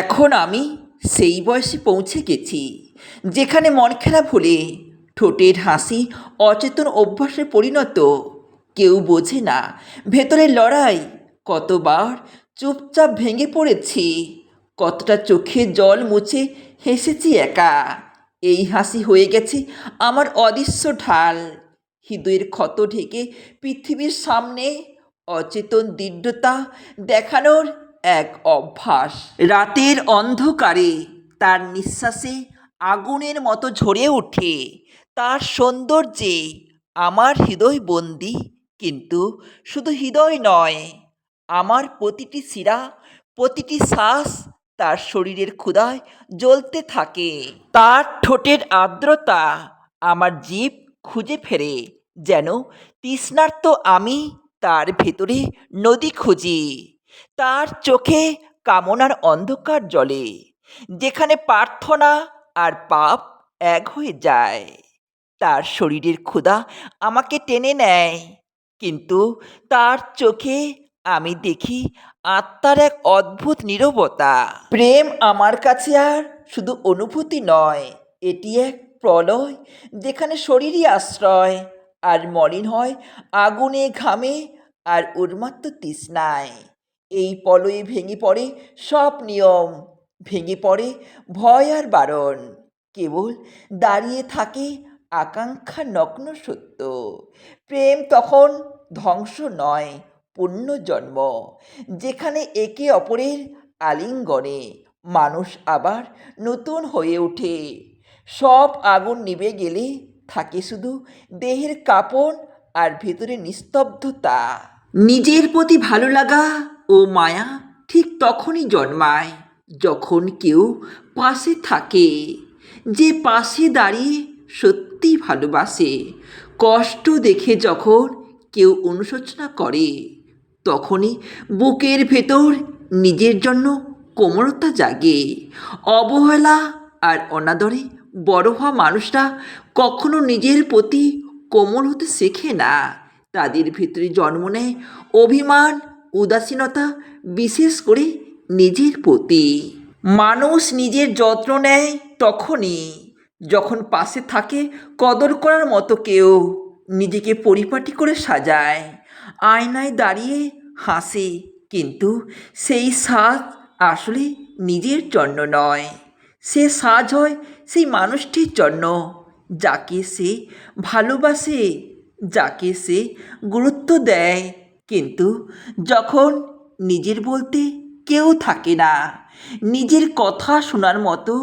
এখন আমি সেই বয়সে পৌঁছে গেছি, যেখানে মন খারাপ হলে ঠোঁটের হাসি অচেতন অভ্যাসে পরিণত। কেউ বোঝে না ভেতরের লড়াই, কতবার চুপচাপ ভেঙে পড়েছি, কতটা চোখে জল মুছে হেসেছি একা। এই হাসি হয়ে গেছে আমার অদৃশ্য ঢাল। হৃদয়ের ক্ষত ঢেকে পৃথিবীর সামনে অচেতন দৃঢ়তা দেখানোর এক অভ্যাস। রাতের অন্ধকারে তার নিঃশ্বাসে আগুনের মতো ঝরে ওঠে। তার সৌন্দর্যে আমার হৃদয় বন্দি, কিন্তু শুধু হৃদয় নয়, আমার প্রতিটি শিরা, প্রতিটি শ্বাস তার শরীরের ক্ষুধায় জ্বলতে থাকে। তার ঠোঁটের আর্দ্রতা আমার জীব খুঁজে ফেরে, যেন তৃষ্ণার্ত আমি তার ভেতরে নদী খুঁজি। তার চোখে কামনার অন্ধকার জলে, যেখানে প্রার্থনা আর পাপ এক হয়ে যায়। তার শরীরের ক্ষুধা আমাকে টেনে নেয়, কিন্তু তার চোখে আমি দেখি আত্মার এক অদ্ভুত নীরবতা। প্রেম আমার কাছে আর শুধু অনুভূতি নয়, এটি এক প্রলয় যেখানে শরীরই আশ্রয়, আর মলিন হয় আগুনে, ঘামে, আর উন্মাত্ত তৃষ্ণায়। এই পলয়ে ভেঙে পড়ে, সব নিয়ম ভেঙে পড়ে, ভয় আর বারণ। কেবল দাঁড়িয়ে থাকে আকাঙ্ক্ষা নগ্ন সত্য। প্রেম তখন ধ্বংস নয় পুণ্যজন্ম যেখানে একে অপরের আলিঙ্গনে, মানুষ আবার নতুন হয়ে ওঠে। সব আগুন নিভে গেলে থাকে শুধু দেহের কাপড় আর ভেতরে নিস্তব্ধতা। নিজের প্রতি ভালো লাগা ও মায়া ঠিক তখনই জন্মায় যখন কেউ পাশে থাকে। যে পাশে দাঁড়িয়ে সত্যি ভালোবাসে, কষ্ট দেখে যখন কেউ অনুশোচনা করে, তখনই বুকের ভেতর নিজের জন্য কোমলতা জাগে। অবহেলা আর অনাদরে বড় হওয়া মানুষরা কখনো নিজের প্রতি কোমল হতে শেখে না। তাদের ভিতরে জন্ম নেয় অভিমান উদাসীনতা বিশেষ করে নিজের প্রতি। মানুষ নিজের যত্ন নেয় তখনই, যখন পাশে থাকে কদর করার মতো কেউ, নিজেকে পরিপাটি করে সাজায়, আয়নায় দাঁড়িয়ে হাসে। কিন্তু সেই সাজ আসলে নিজের জন্য নয়। সে সাজ হয় সেই মানুষটির জন্য, যাকে সে ভালোবাসে, যাকে সে গুরুত্ব দেয়। কিন্তু যখন নিজের বলতে কেউ থাকে না, নিজের কথা শোনার মতো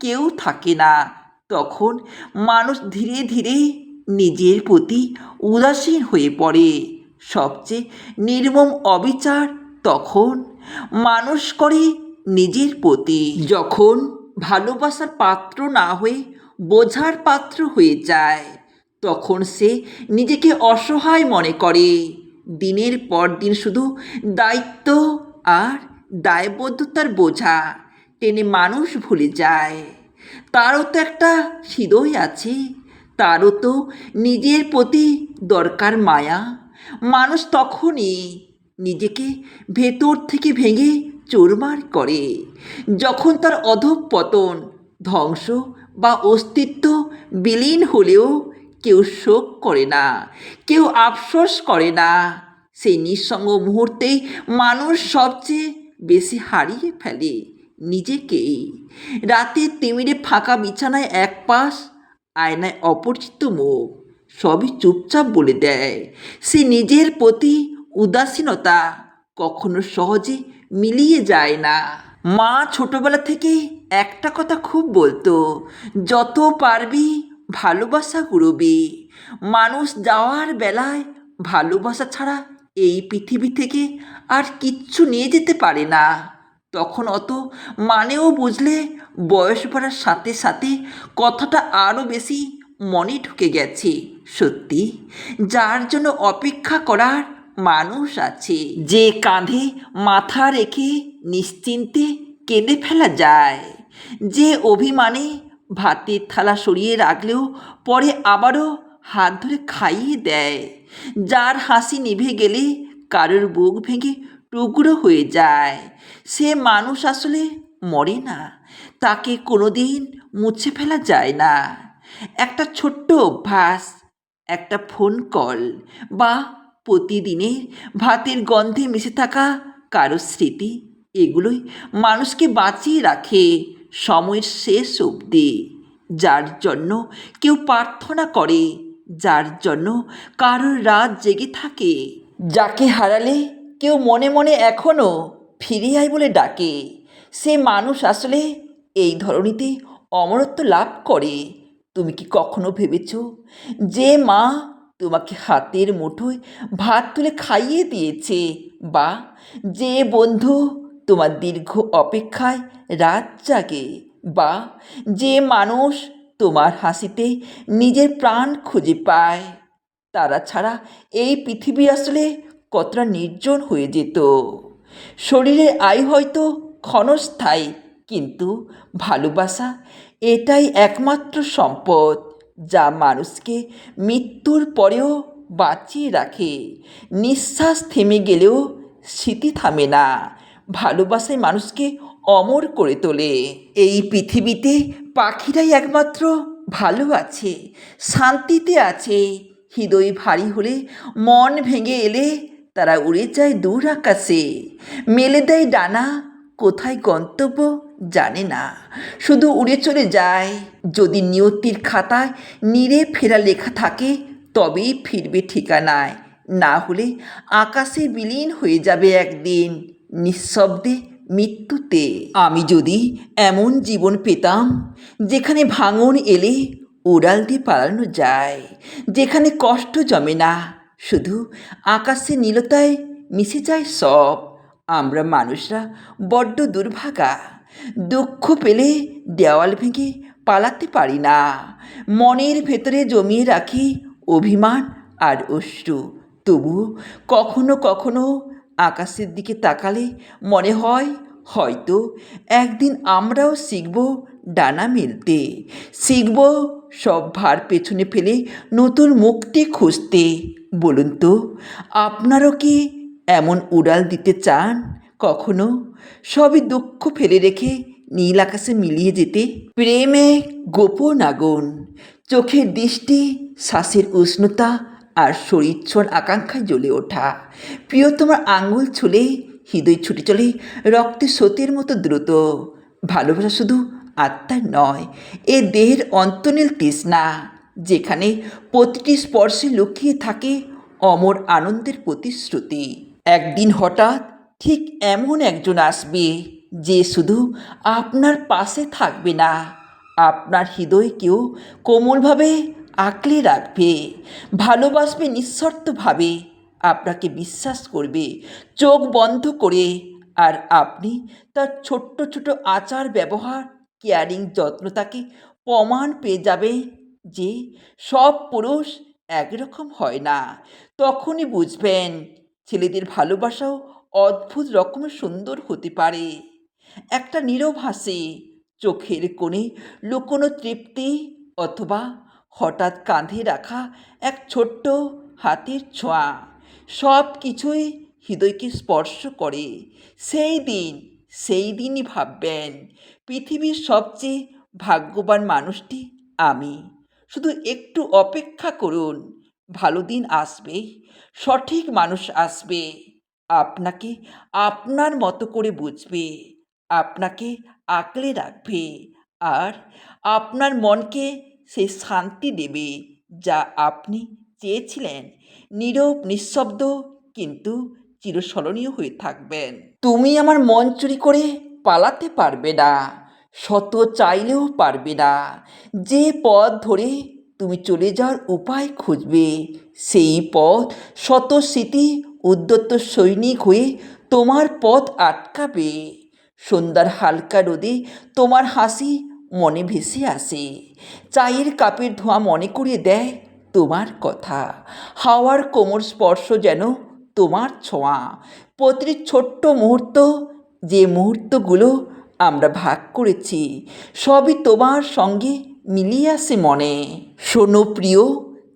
কেউ থাকে না, তখন মানুষ ধীরে ধীরে নিজের প্রতি উদাসীন হয়ে পড়ে। সবচেয়ে নির্মম অবিচার তখন মানুষ করে নিজের প্রতি। যখন ভালোবাসার পাত্র না হয়ে বোঝার পাত্র হয়ে যায়, তখন সে নিজেকে অসহায় মনে করে। দিনের পর দিন শুধু দায়িত্ব আর দায়বদ্ধতার বোঝা টেনে মানুষ ভুলে যায়। তারও তো একটা হৃদয় আছে, তারও তো নিজের প্রতি দরকার মায়া। মানুষ তখনই নিজেকে ভেতর থেকে ভেঙে চোরমার করে, যখন তার অধঃপতন, ধ্বংস বা অস্তিত্ব বিলীন হলেও কেউ শোক করে না, কেউ আফসোস করে না। সেই নিঃসঙ্গ মুহূর্তেই মানুষ সবচেয়ে বেশি হারিয়ে ফেলে নিজেকেই। রাতে তিমিরে ফাঁকা বিছানায় এক পাশ, আয়নায় অপরিচিত মুখ, সবই চুপচাপ বলে দেয়। সে নিজের প্রতি উদাসীনতা কখনো সহজে মিলিয়ে যায় না। মা ছোটবেলা থেকে একটা কথা খুব বলতো, যত পারবি ভালোবাসা কুড়বি মানুষ যাওয়ার বেলায় ভালোবাসা ছাড়া এই পৃথিবী থেকে আর কিচ্ছু নিয়ে যেতে পারে না। তখন অত মানেও বুঝলে বয়স বাড়ার সাথে সাথে কথাটা আরও বেশি মনে ঢুকে গেছে। সত্যি, যার জন্য অপেক্ষা করার মানুষ আছে। যে কাঁধে মাথা রেখে নিশ্চিন্তে কেঁদে ফেলা যায়। যে অভিমানে ভাতের থালা সরিয়ে রাখলেও পরে আবারও হাত ধরে খাইয়ে দেয়। যার হাসি নিভে গেলে কারোর বুক ভেঙে টুকরো হয়ে যায়। সে মানুষ আসলে মরে না। তাকে কোনোদিন মুছে ফেলা যায় না। একটা ছোট্ট অভ্যাস, একটা ফোন কল বা প্রতিদিনের ভাতের গন্ধে মিশে থাকা কারও স্মৃতি, এগুলোই মানুষকে বাঁচিয়ে রাখে। সময়ের শেষ অবধি, যার জন্য কেউ প্রার্থনা করে, যার জন্য কারোর রাত জেগে থাকে। যাকে হারালে কেউ মনে মনে এখনও ফিরে আয় বলে ডাকে। সে মানুষ আসলে এই ধরনীতে অমরত্ব লাভ করে। তুমি কি কখনো ভেবেছ যে মা তোমাকে হাতের মুঠোয় ভাত তুলে খাইয়ে দিয়েছে? বা যে বন্ধু তোমার দীর্ঘ অপেক্ষায় রাত জাগে বা যে মানুষ তোমার হাসিতে নিজের প্রাণ খুঁজে পায়, তারা ছাড়া এই পৃথিবী আসলে কতটা নির্জন হয়ে যেত। শরীরের আয় হয়তো ক্ষণস্থায়ী, কিন্তু ভালোবাসা এটাই একমাত্র সম্পদ যা মানুষকে মৃত্যুর পরেও বাঁচিয়ে রাখে। নিঃশ্বাস থেমে গেলেও স্মৃতি থামে না। ভালোবাসায় মানুষকে অমর করে তোলে। এই পৃথিবীতে পাখিরাই একমাত্র ভালো আছে, শান্তিতে আছে। হৃদয় ভারী হলে, মন ভেঙে এলে তারা উড়ে যায় দূর আকাশে। মেলে দেয় ডানা, কোথায় গন্তব্য জানে না। শুধু উড়ে চলে যায়, যদি নিয়তির খাতায় নিরে ফেরা লেখা থাকে, তবেই ফিরবে ঠিকানায়। না হলে আকাশে বিলীন হয়ে যাবে একদিন। নিঃশব্দে মৃত্যুতে আমি যদি এমন জীবন পেতাম, যেখানে ভাঙন এলে উড়াল দিয়ে পালানো যায়, যেখানে কষ্ট জমে না, শুধু আকাশে নীলতায় মিশে যায় সব। আমরা মানুষরা বড্ড দুর্ভাগা, দুঃখ পেলে দেওয়াল ভেঙে পালাতে পারি না। মনের ভেতরে জমিয়ে রাখি অভিমান আর অশ্রু, তবুও কখনো কখনো আকাশের দিকে তাকালে মনে হয়, হয়তো একদিন আমরাও শিখব ডানা মেলতে। শিখব সব ভার পেছনে ফেলে নতুন মুক্তি খুঁজতে। বলুন তো আপনারও কি এমন উড়াল দিতে চান কখনো? সবই দুঃখ ফেলে রেখে নীল আকাশে মিলিয়ে যেতে। প্রেমে গোপন আগুন, চোখের দৃষ্টি, শ্বাসের উষ্ণতা আর শরীর ছোঁয়ার আকাঙ্ক্ষায় জ্বলে ওঠা। প্রিয়, তোমার আঙ্গুল ছুলে হৃদয় ছুটে চলে রক্তে স্রোতের মতো দ্রুত। ভালোবাসা শুধু আত্মার নয়, এ দেহের অন্তনীল তৃষ্ণা, যেখানে প্রতিটি স্পর্শে লুকিয়ে থাকে অমর আনন্দের প্রতিশ্রুতি। একদিন হঠাৎ ঠিক এমন একজন আসবে, যে শুধু আপনার পাশে থাকবে না, আপনার হৃদয়কেও কোমলভাবে আঁকলে রাখবে, ভালোবাসবে নিঃশর্তভাবে, আপনাকে বিশ্বাস করবে, চোখ বন্ধ করে, আর আপনি তার ছোট্ট ছোট আচার ব্যবহার, কেয়ারিং যত্ন তাকে প্রমাণ পেয়ে যাবে যে সব পুরুষ একরকম হয় না। তখনই বুঝবেন, ছেলেদের ভালোবাসাও অদ্ভুত রকমের সুন্দর হতে পারে। একটা নীরব হাসি, চোখের কোণে লুকোনো তৃপ্তি, অথবা হঠাৎ কাঁধে রাখা এক ছোট্ট হাতির ছোঁয়া। সব কিছুই হৃদয়কে স্পর্শ করে। সেই দিন, সেই দিনই ভাববেন, পৃথিবীর সবচেয়ে ভাগ্যবান মানুষটি আমি। শুধু একটু অপেক্ষা করুন, ভালো দিন আসবে, সঠিক মানুষ আসবে। আপনাকে আপনার মতো করে বুঝবে, আপনাকে আঁকলে রাখবে, আর আপনার মনকে সেই শান্তি দেবে যা আপনি চেয়েছিলেন। নীরব, নিঃশব্দ, কিন্তু চিরস্মরণীয় হয়ে থাকবেন। তুমি আমার মন চুরি করে পালাতে পারবে না শত চাইলেও পারবে না। যে পথ ধরে তুমি চলে যাওয়ার উপায় খুঁজবে, সেই পথ শত স্মৃতি উদ্যত সৈনিক হয়ে তোমার পথ আটকাবে। সন্ধ্যার হালকা রোদে তোমার হাসি মনে ভেসে আসে। চায়ের কাপের ধোঁয়া মনে করিয়ে দেয় তোমার কথা। হাওয়ার কোমর স্পর্শ যেন তোমার ছোঁয়া। প্রতিটি ছোট্ট মুহূর্ত, যে মুহূর্তগুলো আমরা ভাগ করেছি, সবই তোমার সঙ্গে মিলিয়ে আসে মনে। শোনো প্রিয়,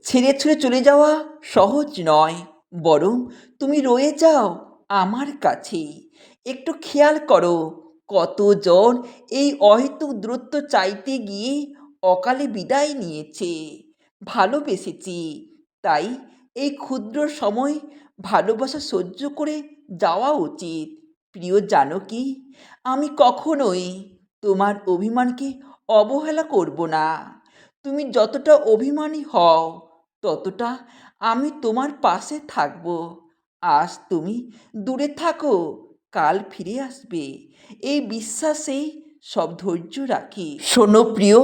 ছেড়ে ছেড়ে চলে যাওয়া সহজ নয়, বরং তুমি রয়ে যাও আমার কাছেই একটু খেয়াল করো কতজন এই অহেতুক দূরত্ব চাইতে গিয়ে অকালে বিদায় নিয়েছে? ভালোবেসেছি। তাই এই ক্ষুদ্র সময় ভালোবাসা সহ্য করে যাওয়া উচিত। প্রিয় জানো কি আমি কখনোই তোমার অভিমানকে অবহেলা করব না। তুমি যতটা অভিমানী হও, ততটা আমি তোমার পাশে থাকব। আজ তুমি দূরে থাকো। কাল ফিরে আসবে। এই বিশ্বাসেই সব ধৈর্য রাখি। শোনো প্রিয়,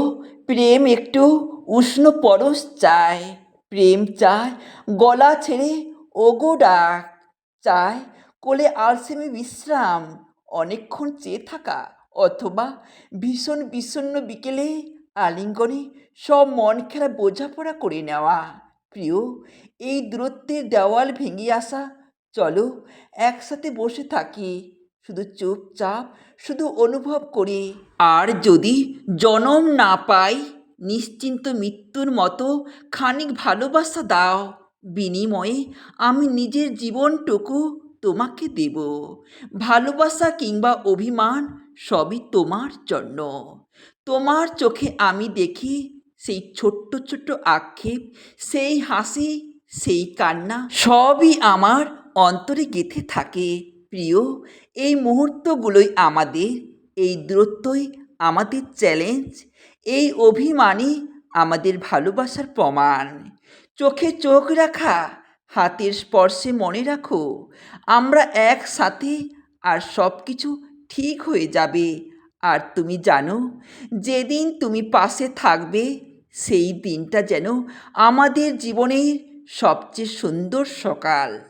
প্রেম একটু উষ্ণ পরশ চায়। প্রেম চায় গলা ছেড়ে ওগো ডাক। চায় কোলে আলসেমি বিশ্রাম, অনেকক্ষণ চেয়ে থাকা। অথবা ভীষণ বিষণ্ণ বিকেলে আলিঙ্গনে সব মন খেলা বোঝাপড়া করে নেওয়া। প্রিয়, এই দূরত্বের দেওয়াল ভেঙে আসা চলো একসাথে বসে থাকি, শুধু চুপচাপ, শুধু অনুভব করে। আর যদি জনম না পাই, নিশ্চিন্ত মৃত্যুর মতো খানিক ভালোবাসা দাও। বিনিময়ে আমি নিজের জীবনটুকু তোমাকে দেব। ভালোবাসা কিংবা অভিমান সবই তোমার জন্য। তোমার চোখে আমি দেখি সেই ছোট্ট ছোট্ট আক্ষেপ, সেই হাসি, সেই কান্না সবই আমার অন্তরে গেঁথে থাকে। প্রিয়, এই মুহূর্তগুলোই আমাদের, এই দূরত্বই আমাদের চ্যালেঞ্জ এই অভিমানই আমাদের ভালোবাসার প্রমাণ। চোখে চোখ রাখা, হাতের স্পর্শে মনে রাখো, আমরা একসাথে আর সব কিছু ঠিক হয়ে যাবে। আর তুমি জানো, যেদিন তুমি পাশে থাকবে, সেই দিনটা যেন আমাদের জীবনের সবচেয়ে সুন্দর সকাল।